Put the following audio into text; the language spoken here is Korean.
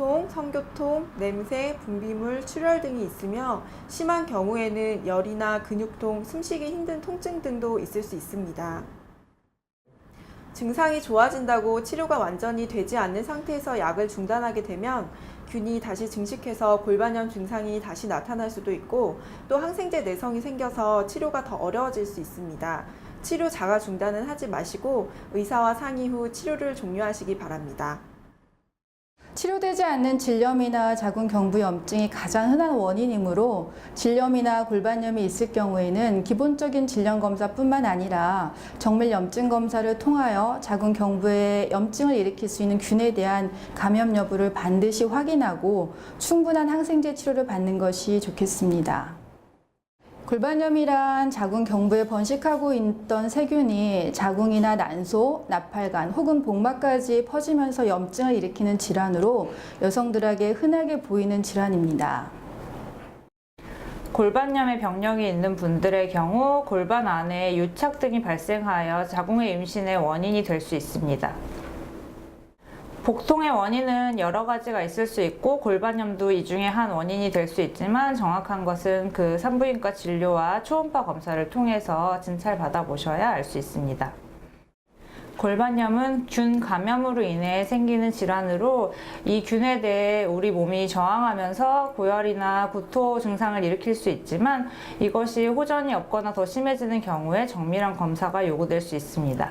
두통, 성교통, 냄새, 분비물, 출혈 등이 있으며 심한 경우에는 열이나 근육통, 숨쉬기 힘든 통증 등도 있을 수 있습니다. 증상이 좋아진다고 치료가 완전히 되지 않는 상태에서 약을 중단하게 되면 균이 다시 증식해서 골반염 증상이 다시 나타날 수도 있고 또 항생제 내성이 생겨서 치료가 더 어려워질 수 있습니다. 치료 자가 중단은 하지 마시고 의사와 상의 후 치료를 종료하시기 바랍니다. 치료되지 않는 질염이나 자궁 경부염증이 가장 흔한 원인이므로 질염이나 골반염이 있을 경우에는 기본적인 질염 검사뿐만 아니라 정밀 염증 검사를 통하여 자궁 경부에 염증을 일으킬 수 있는 균에 대한 감염 여부를 반드시 확인하고 충분한 항생제 치료를 받는 것이 좋겠습니다. 골반염이란 자궁 경부에 번식하고 있던 세균이 자궁이나 난소, 나팔관 혹은 복막까지 퍼지면서 염증을 일으키는 질환으로 여성들에게 흔하게 보이는 질환입니다. 골반염의 병력이 있는 분들의 경우 골반 안에 유착 등이 발생하여 자궁의 임신의 원인이 될 수 있습니다. 복통의 원인은 여러 가지가 있을 수 있고 골반염도 이 중에 한 원인이 될 수 있지만 정확한 것은 그 산부인과 진료와 초음파 검사를 통해서 진찰 받아 보셔야 알 수 있습니다. 골반염은 균 감염으로 인해 생기는 질환으로 이 균에 대해 우리 몸이 저항하면서 고열이나 구토 증상을 일으킬 수 있지만 이것이 호전이 없거나 더 심해지는 경우에 정밀한 검사가 요구될 수 있습니다.